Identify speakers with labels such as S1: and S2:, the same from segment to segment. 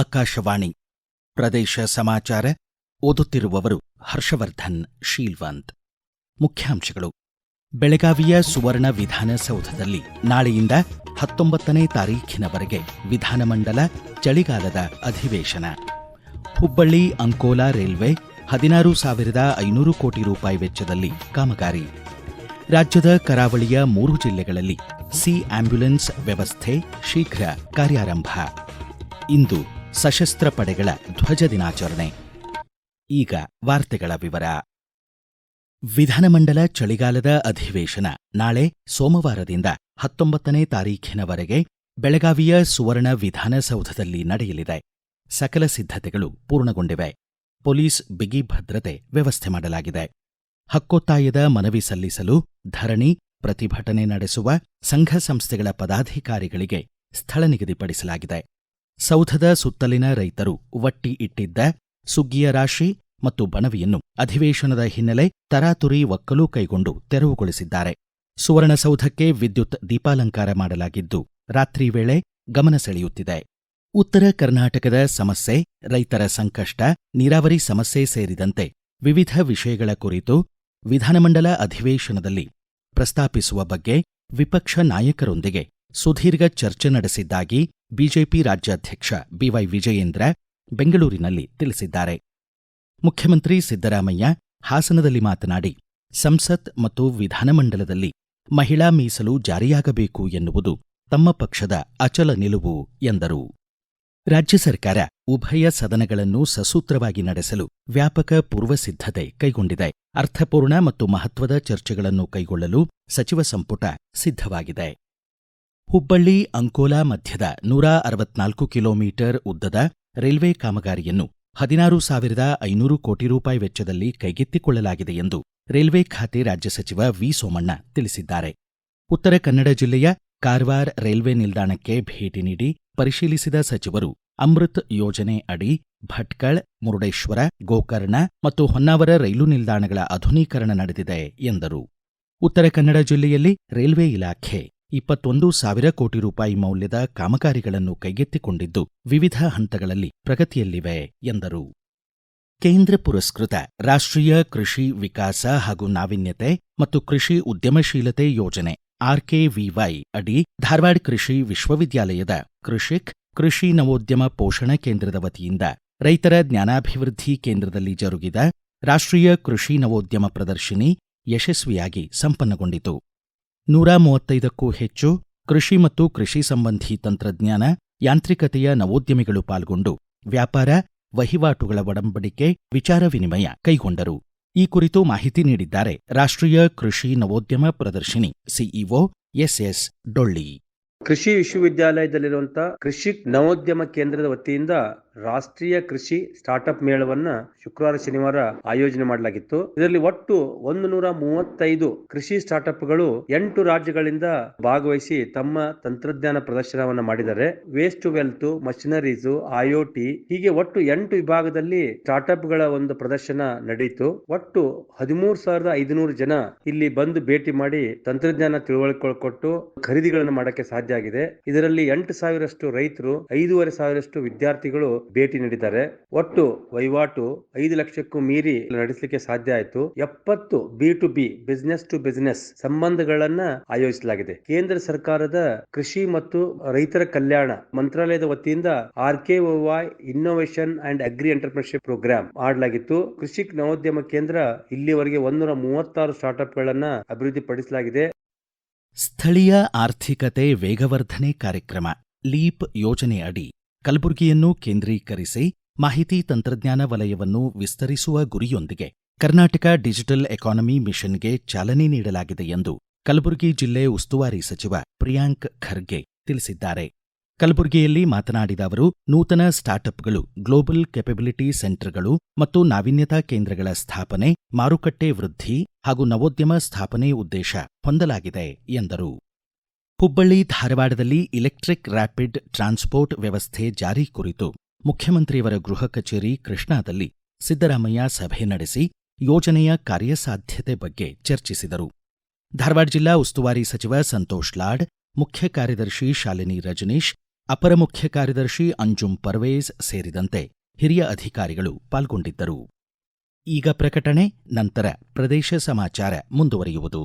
S1: ಆಕಾಶವಾಣಿ ಪ್ರದೇಶ ಸಮಾಚಾರ ಓದುತ್ತಿರುವವರು ಹರ್ಷವರ್ಧನ್ ಶೀಲ್ವಂತ್ ಮುಖ್ಯಾಂಶಗಳು ಬೆಳಗಾವಿಯ ಸುವರ್ಣ ವಿಧಾನಸೌಧದಲ್ಲಿ ನಾಳೆಯಿಂದ ಹತ್ತೊಂಬತ್ತನೇ ತಾರೀಖಿನವರೆಗೆ ವಿಧಾನಮಂಡಲ ಚಳಿಗಾಲದ ಅಧಿವೇಶನ ಹುಬ್ಬಳ್ಳಿ ಅಂಕೋಲಾ ರೈಲ್ವೆ ಹದಿನಾರು ಸಾವಿರದ ಐನೂರು ಕೋಟಿ ರೂಪಾಯಿ ವೆಚ್ಚದಲ್ಲಿ ಕಾಮಗಾರಿ ರಾಜ್ಯದ ಕರಾವಳಿಯ ಮೂರು ಜಿಲ್ಲೆಗಳಲ್ಲಿ ಸಿ ಆಂಬ್ಯುಲೆನ್ಸ್ ವ್ಯವಸ್ಥೆ ಶೀಘ್ರ ಕಾರ್ಯಾರಂಭ ಇಂದು ಸಶಸ್ತ್ರ ಪಡೆಗಳ ಧ್ವಜ ದಿನಾಚರಣೆ ಈಗ ವಾರ್ತೆಗಳ ವಿವರ ವಿಧಾನಮಂಡಲ ಚಳಿಗಾಲದ ಅಧಿವೇಶನ ನಾಳೆ ಸೋಮವಾರದಿಂದ ಹತ್ತೊಂಬತ್ತನೇ ತಾರೀಖಿನವರೆಗೆ ಬೆಳಗಾವಿಯ ಸುವರ್ಣ ವಿಧಾನಸೌಧದಲ್ಲಿ ನಡೆಯಲಿದೆ ಸಕಲ ಸಿದ್ಧತೆಗಳು ಪೂರ್ಣಗೊಂಡಿವೆ ಪೊಲೀಸ್ ಬಿಗಿ ಭದ್ರತೆ ವ್ಯವಸ್ಥೆ ಮಾಡಲಾಗಿದೆ ಹಕ್ಕೊತ್ತಾಯದ ಮನವಿ ಸಲ್ಲಿಸಲು ಧರಣಿ ಪ್ರತಿಭಟನೆ ನಡೆಸುವ ಸಂಘ ಸಂಸ್ಥೆಗಳ ಪದಾಧಿಕಾರಿಗಳಿಗೆ ಸ್ಥಳ ನಿಗದಿಪಡಿಸಲಾಗಿದೆ ಸೌಧದ ಸುತ್ತಲಿನ ರೈತರು ಒಟ್ಟಿ ಇಟ್ಟಿದ್ದ ಸುಗ್ಗಿಯ ರಾಶಿ ಮತ್ತು ಬನವಿಯನ್ನು ಅಧಿವೇಶನದ ಹಿನ್ನೆಲೆ ತರಾತುರಿ ಒಕ್ಕಲು ಕೈಗೊಂಡು ತೆರವುಗೊಳಿಸಿದ್ದಾರೆ ಸುವರ್ಣಸೌಧಕ್ಕೆ ವಿದ್ಯುತ್ ದೀಪಾಲಂಕಾರ ಮಾಡಲಾಗಿದ್ದು ರಾತ್ರಿ ವೇಳೆ ಗಮನ ಸೆಳೆಯುತ್ತಿದೆ ಉತ್ತರ ಕರ್ನಾಟಕದ ಸಮಸ್ಯೆ ರೈತರ ಸಂಕಷ್ಟ ನೀರಾವರಿ ಸಮಸ್ಯೆ ಸೇರಿದಂತೆ ವಿವಿಧ ವಿಷಯಗಳ ಕುರಿತು ವಿಧಾನಮಂಡಲ ಅಧಿವೇಶನದಲ್ಲಿ ಪ್ರಸ್ತಾಪಿಸುವ ಬಗ್ಗೆ ವಿಪಕ್ಷ ನಾಯಕರೊಂದಿಗೆ ಸುದೀರ್ಘ ಚರ್ಚೆ ನಡೆಸಿದ್ದಾಗಿ ಬಿಜೆಪಿ ರಾಜ್ಯಾಧ್ಯಕ್ಷ ಬಿವೈ ವಿಜಯೇಂದ್ರ ಬೆಂಗಳೂರಿನಲ್ಲಿ ತಿಳಿಸಿದ್ದಾರೆ ಮುಖ್ಯಮಂತ್ರಿ ಸಿದ್ದರಾಮಯ್ಯ ಹಾಸನದಲ್ಲಿ ಮಾತನಾಡಿ ಸಂಸತ್ ಮತ್ತು ವಿಧಾನಮಂಡಲದಲ್ಲಿ ಮಹಿಳಾ ಮೀಸಲು ಜಾರಿಯಾಗಬೇಕು ಎನ್ನುವುದು ತಮ್ಮ ಪಕ್ಷದ ಅಚಲ ನಿಲುವು ಎಂದರು ರಾಜ್ಯ ಸರ್ಕಾರ ಉಭಯ ಸದನಗಳನ್ನು ಸಸೂತ್ರವಾಗಿ ನಡೆಸಲು ವ್ಯಾಪಕ ಪೂರ್ವಸಿದ್ಧತೆ ಕೈಗೊಂಡಿದೆ ಅರ್ಥಪೂರ್ಣ ಮತ್ತು ಮಹತ್ವದ ಚರ್ಚೆಗಳನ್ನು ಕೈಗೊಳ್ಳಲು ಸಚಿವ ಸಂಪುಟ ಸಿದ್ಧವಾಗಿದೆ ಹುಬ್ಬಳ್ಳಿ ಅಂಕೋಲಾ ಮಧ್ಯದ ನೂರ ಅರವತ್ನಾಲ್ಕು ಕಿಲೋಮೀಟರ್ ಉದ್ದದ ರೈಲ್ವೆ ಕಾಮಗಾರಿಯನ್ನು ಹದಿನಾರು ಸಾವಿರದ ಐನೂರು ಕೋಟಿ ರೂಪಾಯಿ ವೆಚ್ಚದಲ್ಲಿ ಕೈಗೆತ್ತಿಕೊಳ್ಳಲಾಗಿದೆ ಎಂದು ರೈಲ್ವೆ ಖಾತೆ ರಾಜ್ಯ ಸಚಿವ ವಿ ಸೋಮಣ್ಣ ತಿಳಿಸಿದ್ದಾರೆ ಉತ್ತರ ಕನ್ನಡ ಜಿಲ್ಲೆಯ ಕಾರವಾರ್ ರೈಲ್ವೆ ನಿಲ್ದಾಣಕ್ಕೆ ಭೇಟಿ ನೀಡಿ ಪರಿಶೀಲಿಸಿದ ಸಚಿವರು ಅಮೃತ್ ಯೋಜನೆ ಅಡಿ ಭಟ್ಕಳ್ ಮುರುಡೇಶ್ವರ ಗೋಕರ್ಣ ಮತ್ತು ಹೊನ್ನಾವರ ರೈಲು ನಿಲ್ದಾಣಗಳ ಆಧುನೀಕರಣ ನಡೆದಿದೆ ಎಂದರು ಉತ್ತರ ಕನ್ನಡ ಜಿಲ್ಲೆಯಲ್ಲಿ ರೈಲ್ವೆ ಇಲಾಖೆ ಇಪ್ಪತ್ತೊಂದು ಸಾವಿರ ಕೋಟಿ ರೂಪಾಯಿ ಮೌಲ್ಯದ ಕಾಮಗಾರಿಗಳನ್ನು ಕೈಗೆತ್ತಿಕೊಂಡಿದ್ದು ವಿವಿಧ ಹಂತಗಳಲ್ಲಿ ಪ್ರಗತಿಯಲ್ಲಿವೆ ಎಂದರು ಕೇಂದ್ರ ಪುರಸ್ಕೃತ ರಾಷ್ಟ್ರೀಯ ಕೃಷಿ ವಿಕಾಸ ಹಾಗೂ ನಾವಿನ್ಯತೆ ಮತ್ತು ಕೃಷಿ ಉದ್ಯಮಶೀಲತೆ ಯೋಜನೆ ಆರ್ಕೆವಿವೈ ಅಡಿ ಧಾರವಾಡ ಕೃಷಿ ವಿಶ್ವವಿದ್ಯಾಲಯದ ಕೃಷಿಕ್ ಕೃಷಿ ನವೋದ್ಯಮ ಪೋಷಣ ಕೇಂದ್ರದ ವತಿಯಿಂದ ರೈತರ ಜ್ಞಾನಾಭಿವೃದ್ಧಿ ಕೇಂದ್ರದಲ್ಲಿ ಜರುಗಿದ ರಾಷ್ಟ್ರೀಯ ಕೃಷಿ ನವೋದ್ಯಮ ಪ್ರದರ್ಶಿನಿ ಯಶಸ್ವಿಯಾಗಿ ಸಂಪನ್ನಗೊಂಡಿತು ನೂರ ಮೂವತ್ತೈದಕ್ಕೂ ಹೆಚ್ಚು ಕೃಷಿ ಮತ್ತು ಕೃಷಿ ಸಂಬಂಧಿ ತಂತ್ರಜ್ಞಾನ ಯಾಂತ್ರಿಕತೆಯ ನವೋದ್ಯಮಿಗಳು ಪಾಲ್ಗೊಂಡು ವ್ಯಾಪಾರ ವಹಿವಾಟುಗಳ ಒಡಂಬಡಿಕೆ ವಿಚಾರ ವಿನಿಮಯ ಕೈಗೊಂಡರು ಈ ಕುರಿತು ಮಾಹಿತಿ ನೀಡಿದ್ದಾರೆ ರಾಷ್ಟ್ರೀಯ ಕೃಷಿ ನವೋದ್ಯಮ ಪ್ರದರ್ಶಿನಿ ಸಿಇಒ ಎಸ್ಎಸ್ ಡೊಳ್ಳಿ
S2: ಕೃಷಿ ವಿಶ್ವವಿದ್ಯಾಲಯದಲ್ಲಿರುವಂತಹ ಕೃಷಿ ನವೋದ್ಯಮ ಕೇಂದ್ರದ ವತಿಯಿಂದ ರಾಷ್ಟ್ರೀಯ ಕೃಷಿ ಸ್ಟಾರ್ಟ್ಅಪ್ ಮೇಳವನ್ನ ಶುಕ್ರವಾರ ಶನಿವಾರ ಆಯೋಜನೆ ಮಾಡಲಾಗಿತ್ತು ಇದರಲ್ಲಿ ಒಟ್ಟು ಒಂದು ನೂರ ಮೂವತ್ತೈದು ಕೃಷಿ ಸ್ಟಾರ್ಟ್ಅಪ್ಗಳು ಎಂಟು ರಾಜ್ಯಗಳಿಂದ ಭಾಗವಹಿಸಿ ತಮ್ಮ ತಂತ್ರಜ್ಞಾನ ಪ್ರದರ್ಶನವನ್ನು ಮಾಡಿದ್ದಾರೆ ವೇಸ್ಟ್ ವೆಲ್ತ್ ಮಷಿನರೀಸ್ ಐಒಟಿ ಹೀಗೆ ಒಟ್ಟು ಎಂಟು ವಿಭಾಗದಲ್ಲಿ ಸ್ಟಾರ್ಟ್ಅಪ್ಗಳ ಒಂದು ಪ್ರದರ್ಶನ ನಡೆಯಿತು ಒಟ್ಟು ಹದಿಮೂರು ಸಾವಿರದ ಐದುನೂರು ಜನ ಇಲ್ಲಿ ಬಂದು ಭೇಟಿ ಮಾಡಿ ತಂತ್ರಜ್ಞಾನ ತಿಳುವಳಿಕೆ ಖರೀದಿಗಳನ್ನು ಮಾಡಕ್ಕೆ ಸಾಧ್ಯ ಆಗಿದೆ ಇದರಲ್ಲಿ ಎಂಟು ಸಾವಿರಷ್ಟು ರೈತರು ಐದೂವರೆ ಸಾವಿರಷ್ಟು ವಿದ್ಯಾರ್ಥಿಗಳು ಭೇಟಿ ನೀಡಿದ್ದಾರೆ ಒಟ್ಟು ವಹಿವಾಟು ಐದು ಲಕ್ಷಕ್ಕೂ ಮೀರಿ ನಡೆಸಲಿಕ್ಕೆ ಸಾಧ್ಯ ಆಯಿತು ಎಪ್ಪತ್ತು B to B business to business ಸಂಬಂಧಗಳನ್ನ ಆಯೋಜಿಸಲಾಗಿದೆ ಕೇಂದ್ರ ಸರ್ಕಾರದ ಕೃಷಿ ಮತ್ತು ರೈತರ ಕಲ್ಯಾಣ ಮಂತ್ರಾಲಯದ ವತಿಯಿಂದ R K Y innovation and agri entrepreneurship program ಮಾಡಲಾಗಿತ್ತು ಕೃಷಿ ನವೋದ್ಯಮ ಕೇಂದ್ರ ಇಲ್ಲಿವರೆಗೆ ಒಂದೂರ ಮೂವತ್ತಾರು ಸ್ಟಾರ್ಟ್ಅಪ್ ಅಭಿವೃದ್ಧಿಪಡಿಸಲಾಗಿದೆ
S1: ಸ್ಥಳೀಯ ಆರ್ಥಿಕತೆ ವೇಗವರ್ಧನೆ ಕಾರ್ಯಕ್ರಮ ಲೀಪ್ ಯೋಜನೆ ಅಡಿ ಕಲಬುರಗಿಯನ್ನು ಕೇಂದ್ರೀಕರಿಸಿ ಮಾಹಿತಿ ತಂತ್ರಜ್ಞಾನ ವಲಯವನ್ನು ವಿಸ್ತರಿಸುವ ಗುರಿಯೊಂದಿಗೆ ಕರ್ನಾಟಕ ಡಿಜಿಟಲ್ ಎಕಾನಮಿ ಮಿಷನ್ಗೆ ಚಾಲನೆ ನೀಡಲಾಗಿದೆ ಎಂದು ಕಲಬುರಗಿ ಜಿಲ್ಲೆ ಉಸ್ತುವಾರಿ ಸಚಿವ ಪ್ರಿಯಾಂಕ್ ಖರ್ಗೆ ತಿಳಿಸಿದ್ದಾರೆ ಕಲಬುರಗಿಯಲ್ಲಿ ಮಾತನಾಡಿದ ಅವರು ನೂತನ ಸ್ಟಾರ್ಟ್ಅಪ್ಗಳು ಗ್ಲೋಬಲ್ ಕೆಪಬಿಲಿಟಿ ಸೆಂಟರ್ಗಳು ಮತ್ತು ನಾವೀನ್ಯತಾ ಕೇಂದ್ರಗಳ ಸ್ಥಾಪನೆ ಮಾರುಕಟ್ಟೆ ವೃದ್ಧಿ ಹಾಗೂ ನವೋದ್ಯಮ ಸ್ಥಾಪನೆ ಉದ್ದೇಶ ಹೊಂದಲಾಗಿದೆ ಎಂದರು ಹುಬ್ಬಳ್ಳಿ ಧಾರವಾಡದಲ್ಲಿ ಇಲೆಕ್ಟ್ರಿಕ್ ರ್ಯಾಪಿಡ್ ಟ್ರಾನ್ಸ್ಪೋರ್ಟ್ ವ್ಯವಸ್ಥೆ ಜಾರಿ ಕುರಿತು ಮುಖ್ಯಮಂತ್ರಿಯವರ ಗೃಹ ಕಚೇರಿ ಕೃಷ್ಣಾದಲ್ಲಿ ಸಿದ್ದರಾಮಯ್ಯ ಸಭೆ ನಡೆಸಿ ಯೋಜನೆಯ ಕಾರ್ಯಸಾಧ್ಯತೆ ಬಗ್ಗೆ ಚರ್ಚಿಸಿದರು ಧಾರವಾಡ ಜಿಲ್ಲಾ ಉಸ್ತುವಾರಿ ಸಚಿವ ಸಂತೋಷ್ ಲಾಡ್ ಮುಖ್ಯ ಕಾರ್ಯದರ್ಶಿ ಶಾಲಿನಿ ರಜನೀಶ್ ಅಪರ ಮುಖ್ಯ ಕಾರ್ಯದರ್ಶಿ ಅಂಜುಂ ಪರ್ವೇಜ್ ಸೇರಿದಂತೆ ಹಿರಿಯ ಅಧಿಕಾರಿಗಳು ಪಾಲ್ಗೊಂಡಿದ್ದರು ಈಗ ಪ್ರಕಟಣೆ ನಂತರ ಪ್ರದೇಶ ಸಮಾಚಾರ ಮುಂದುವರಿಯುವುದು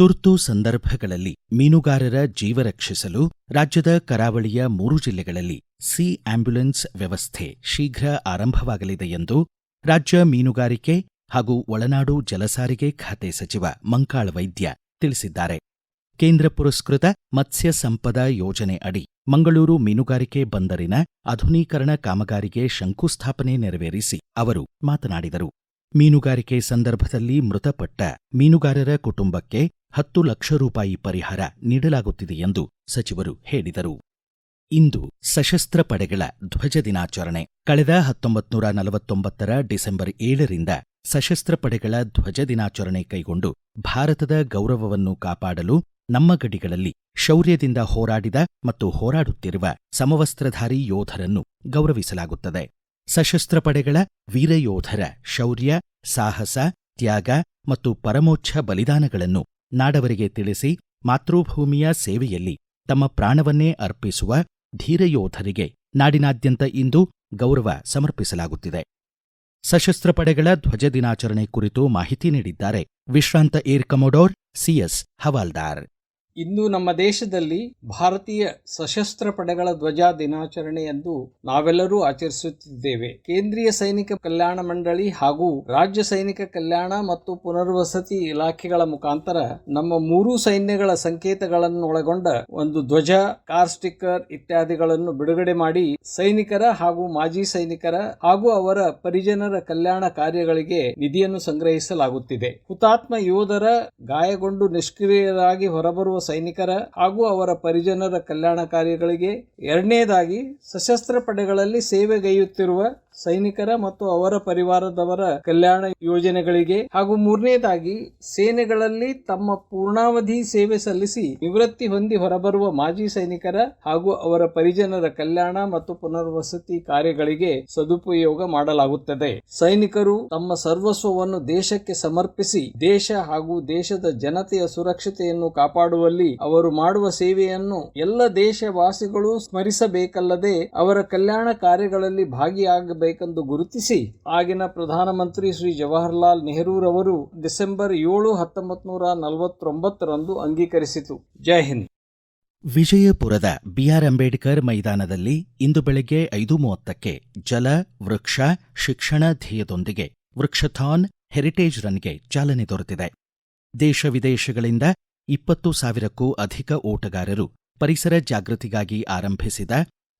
S1: ತುರ್ತು ಸಂದರ್ಭಗಳಲ್ಲಿ ಮೀನುಗಾರರ ಜೀವ ರಕ್ಷಿಸಲು ರಾಜ್ಯದ ಕರಾವಳಿಯ ಮೂರು ಜಿಲ್ಲೆಗಳಲ್ಲಿ ಸಿ ಆಂಬ್ಯುಲೆನ್ಸ್ ವ್ಯವಸ್ಥೆ ಶೀಘ್ರ ಆರಂಭವಾಗಲಿದೆ ಎಂದು ರಾಜ್ಯ ಮೀನುಗಾರಿಕೆ ಹಾಗೂ ಒಳನಾಡು ಜಲಸಾರಿಗೆ ಖಾತೆ ಸಚಿವ ಮಂಕಾಳ ವೈದ್ಯ ತಿಳಿಸಿದ್ದಾರೆ ಕೇಂದ್ರ ಪುರಸ್ಕೃತ ಮತ್ಸ್ಯ ಸಂಪದ ಯೋಜನೆ ಅಡಿ ಮಂಗಳೂರು ಮೀನುಗಾರಿಕೆ ಬಂದರಿನ ಆಧುನೀಕರಣ ಕಾಮಗಾರಿಗೆ ಶಂಕುಸ್ಥಾಪನೆ ನೆರವೇರಿಸಿ ಅವರು ಮಾತನಾಡಿದರು ಮೀನುಗಾರಿಕೆ ಸಂದರ್ಭದಲ್ಲಿ ಮೃತಪಟ್ಟ ಮೀನುಗಾರರ ಕುಟುಂಬಕ್ಕೆ ಹತ್ತು ಲಕ್ಷ ರೂಪಾಯಿ ಪರಿಹಾರ ನೀಡಲಾಗುತ್ತಿದೆ ಎಂದು ಸಚಿವರು ಹೇಳಿದರು ಇಂದು ಸಶಸ್ತ್ರ ಪಡೆಗಳ ಧ್ವಜ ದಿನಾಚರಣೆ ಕಳೆದ ಹತ್ತೊಂಬತ್ನೂರ ನಲವತ್ತೊಂಬತ್ತರ ಡಿಸೆಂಬರ್ ಏಳರಿಂದ ಸಶಸ್ತ್ರ ಪಡೆಗಳ ಧ್ವಜ ದಿನಾಚರಣೆ ಕೈಗೊಂಡು ಭಾರತದ ಗೌರವವನ್ನು ಕಾಪಾಡಲು ನಮ್ಮ ಗಡಿಗಳಲ್ಲಿ ಶೌರ್ಯದಿಂದ ಹೋರಾಡಿದ ಮತ್ತು ಹೋರಾಡುತ್ತಿರುವ ಸಮವಸ್ತ್ರಧಾರಿ ಯೋಧರನ್ನು ಗೌರವಿಸಲಾಗುತ್ತದೆ ಸಶಸ್ತ್ರ ಪಡೆಗಳ ವೀರಯೋಧರ ಶೌರ್ಯ ಸಾಹಸ ತ್ಯಾಗ ಮತ್ತು ಪರಮೋಚ್ಛ ಬಲಿದಾನಗಳನ್ನು ನಾಡವರಿಗೆ ತಿಳಿಸಿ ಮಾತೃಭೂಮಿಯ ಸೇವೆಯಲ್ಲಿ ತಮ್ಮ ಪ್ರಾಣವನ್ನೇ ಅರ್ಪಿಸುವ ಧೀರಯೋಧರಿಗೆ ನಾಡಿನಾದ್ಯಂತ ಇಂದು ಗೌರವ ಸಮರ್ಪಿಸಲಾಗುತ್ತಿದೆ ಸಶಸ್ತ್ರ ಪಡೆಗಳ ಧ್ವಜ ದಿನಾಚರಣೆ ಕುರಿತು ಮಾಹಿತಿ ನೀಡಿದ್ದಾರೆ ವಿಶ್ರಾಂತ ಏರ್ ಕಮೋಡೋರ್ ಸಿಎಸ್ ಹವಾಲ್ದಾರ್
S3: ಇಂದು ನಮ್ಮ ದೇಶದಲ್ಲಿ ಭಾರತೀಯ ಸಶಸ್ತ್ರ ಪಡೆಗಳ ಧ್ವಜ ದಿನಾಚರಣೆಯಂದು ನಾವೆಲ್ಲರೂ ಆಚರಿಸುತ್ತಿದ್ದೇವೆ ಕೇಂದ್ರೀಯ ಸೈನಿಕ ಕಲ್ಯಾಣ ಮಂಡಳಿ ಹಾಗೂ ರಾಜ್ಯ ಸೈನಿಕ ಕಲ್ಯಾಣ ಮತ್ತು ಪುನರ್ವಸತಿ ಇಲಾಖೆಗಳ ಮುಖಾಂತರ ನಮ್ಮ ಮೂರು ಸೈನ್ಯಗಳ ಸಂಕೇತಗಳನ್ನು ಒಳಗೊಂಡ ಒಂದು ಧ್ವಜ ಕಾರ್ ಸ್ಟಿಕ್ಕರ್ ಇತ್ಯಾದಿಗಳನ್ನು ಬಿಡುಗಡೆ ಮಾಡಿ ಸೈನಿಕರ ಹಾಗೂ ಮಾಜಿ ಸೈನಿಕರ ಹಾಗೂ ಅವರ ಪರಿಜನರ ಕಲ್ಯಾಣ ಕಾರ್ಯಗಳಿಗೆ ನಿಧಿಯನ್ನು ಸಂಗ್ರಹಿಸಲಾಗುತ್ತಿದೆ ಹುತಾತ್ಮ ಯೋಧರ ಗಾಯಗೊಂಡು ನಿಷ್ಕ್ರಿಯರಾಗಿ ಹೊರಬರುವ ಸೈನಿಕರ ಹಾಗೂ ಅವರ ಪರಿಜನರ ಕಲ್ಯಾಣ ಕಾರ್ಯಗಳಿಗೆ ಎರಡನೇದಾಗಿ ಸಶಸ್ತ್ರ ಪಡೆಗಳಲ್ಲಿ ಸೇವೆಗೈಯುತ್ತಿರುವ ಸೈನಿಕರ ಮತ್ತು ಅವರ ಪರಿವಾರದವರ ಕಲ್ಯಾಣ ಯೋಜನೆಗಳಿಗೆ ಹಾಗೂ ಮೂರನೇದಾಗಿ ಸೇನೆಗಳಲ್ಲಿ ತಮ್ಮ ಪೂರ್ಣಾವಧಿ ಸೇವೆ ಸಲ್ಲಿಸಿ ನಿವೃತ್ತಿ ಹೊಂದಿ ಹೊರಬರುವ ಮಾಜಿ ಸೈನಿಕರ ಹಾಗೂ ಅವರ ಪರಿಜನರ ಕಲ್ಯಾಣ ಮತ್ತು ಪುನರ್ವಸತಿ ಕಾರ್ಯಗಳಿಗೆ ಸದುಪಯೋಗ ಮಾಡಲಾಗುತ್ತದೆ ಸೈನಿಕರು ತಮ್ಮ ಸರ್ವಸ್ವವನ್ನು ದೇಶಕ್ಕೆ ಸಮರ್ಪಿಸಿ ದೇಶ ಹಾಗೂ ದೇಶದ ಜನತೆಯ ಸುರಕ್ಷತೆಯನ್ನು ಕಾಪಾಡುವ ಸಂದರ್ಭದಲ್ಲಿ ಅವರು ಮಾಡುವ ಸೇವೆಯನ್ನು ಎಲ್ಲ ದೇಶವಾಸಿಗಳು ಸ್ಮರಿಸಬೇಕಲ್ಲದೆ ಅವರ ಕಲ್ಯಾಣ ಕಾರ್ಯಗಳಲ್ಲಿ ಭಾಗಿಯಾಗಬೇಕೆಂದು ಗುರುತಿಸಿ ಆಗಿನ ಪ್ರಧಾನಮಂತ್ರಿ ಶ್ರೀ ಜವಾಹರ್ಲಾಲ್ ನೆಹರೂರವರು ಡಿಸೆಂಬರ್ ಏಳು ಹತ್ತೊಂಬತ್ತು ನೂರ ನಲವತ್ತೊಂಬತ್ತರಂದು ಅಂಗೀಕರಿಸಿತು ಜೈ ಹಿಂದ್
S1: ವಿಜಯಪುರದ ಬಿಆರ್ ಅಂಬೇಡ್ಕರ್ ಮೈದಾನದಲ್ಲಿ ಇಂದು ಬೆಳಗ್ಗೆ ಐದು ಮೂವತ್ತಕ್ಕೆ ಜಲ ವೃಕ್ಷ ಶಿಕ್ಷಣ ಧ್ಯೇಯದೊಂದಿಗೆ ವೃಕ್ಷಥಾನ್ ಹೆರಿಟೇಜ್ ರನ್ಗೆ ಚಾಲನೆ ದೊರೆತಿದೆ ದೇಶ ವಿದೇಶಗಳಿಂದ ಇಪ್ಪತ್ತು ಸಾವಿರಕ್ಕೂ ಅಧಿಕ ಓಟಗಾರರು ಪರಿಸರ ಜಾಗೃತಿಗಾಗಿ ಆರಂಭಿಸಿದ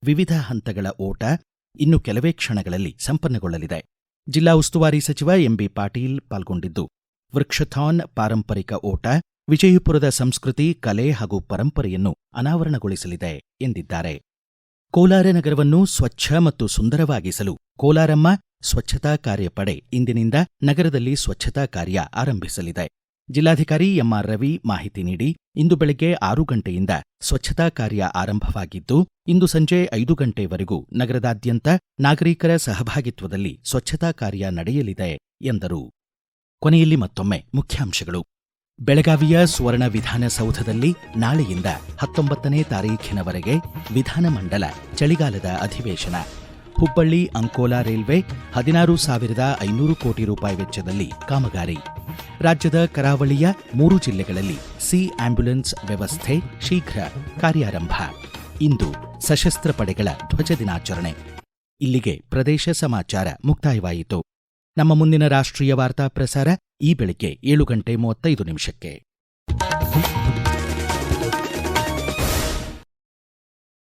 S1: ವಿವಿಧ ಹಂತಗಳ ಓಟ ಇನ್ನು ಕೆಲವೇ ಕ್ಷಣಗಳಲ್ಲಿ ಸಂಪನ್ನಗೊಳ್ಳಲಿದೆ ಜಿಲ್ಲಾ ಉಸ್ತುವಾರಿ ಸಚಿವ ಎಂಬಿ ಪಾಟೀಲ್ ಪಾಲ್ಗೊಂಡಿದ್ದು ವೃಕ್ಷಥಾನ್ ಪಾರಂಪರಿಕ ಓಟ ವಿಜಯಪುರದ ಸಂಸ್ಕೃತಿ ಕಲೆ ಹಾಗೂ ಪರಂಪರೆಯನ್ನು ಅನಾವರಣಗೊಳಿಸಲಿದೆ ಎಂದಿದ್ದಾರೆ ಕೋಲಾರ ನಗರವನ್ನು ಸ್ವಚ್ಛ ಮತ್ತು ಸುಂದರವಾಗಿಸಲು ಕೋಲಾರಮ್ಮ ಸ್ವಚ್ಛತಾ ಕಾರ್ಯಪಡೆ ಇಂದಿನಿಂದ ನಗರದಲ್ಲಿ ಸ್ವಚ್ಛತಾ ಕಾರ್ಯ ಆರಂಭಿಸಲಿದೆ ಜಿಲ್ಲಾಧಿಕಾರಿ ಎಂಆರ್ ರವಿ ಮಾಹಿತಿ ನೀಡಿ ಇಂದು ಬೆಳಗ್ಗೆ ಆರು ಗಂಟೆಯಿಂದ ಸ್ವಚ್ಛತಾ ಕಾರ್ಯ ಆರಂಭವಾಗಿದ್ದು ಇಂದು ಸಂಜೆ ಐದು ಗಂಟೆವರೆಗೂ ನಗರದಾದ್ಯಂತ ನಾಗರಿಕರ ಸಹಭಾಗಿತ್ವದಲ್ಲಿ ಸ್ವಚ್ಛತಾ ಕಾರ್ಯ ನಡೆಯಲಿದೆ ಎಂದರು ಕೊನೆಯಲ್ಲಿ ಮತ್ತೊಮ್ಮೆ ಮುಖ್ಯಾಂಶಗಳು ಬೆಳಗಾವಿಯ ಸುವರ್ಣ ವಿಧಾನಸೌಧದಲ್ಲಿ ನಾಳೆಯಿಂದ ಹತ್ತೊಂಬತ್ತನೇ ತಾರೀಖಿನವರೆಗೆ ವಿಧಾನಮಂಡಲ ಚಳಿಗಾಲದ ಅಧಿವೇಶನ ಹುಬ್ಬಳ್ಳಿ ಅಂಕೋಲಾ ರೈಲ್ವೆ ಹದಿನಾರು ಸಾವಿರದ ಐನೂರು ಕೋಟಿ ರೂಪಾಯಿ ವೆಚ್ಚದಲ್ಲಿ ಕಾಮಗಾರಿ ರಾಜ್ಯದ ಕರಾವಳಿಯ ಮೂರು ಜಿಲ್ಲೆಗಳಲ್ಲಿ ಸಿ ಆಂಬ್ಯುಲೆನ್ಸ್ ವ್ಯವಸ್ಥೆ ಶೀಘ್ರ ಕಾರ್ಯಾರಂಭ ಇಂದು ಸಶಸ್ತ್ರ ಪಡೆಗಳ ಧ್ವಜ ದಿನಾಚರಣೆ ಇಲ್ಲಿಗೆ ಪ್ರದೇಶ ಸಮಾಚಾರ ಮುಕ್ತಾಯವಾಯಿತು ನಮ್ಮ ಮುಂದಿನ ರಾಷ್ಟ್ರೀಯ ವಾರ್ತಾ ಪ್ರಸಾರ ಈ ಬೆಳಿಗ್ಗೆ ಏಳು ಗಂಟೆ ಮೂವತ್ತೈದು ನಿಮಿಷಕ್ಕೆ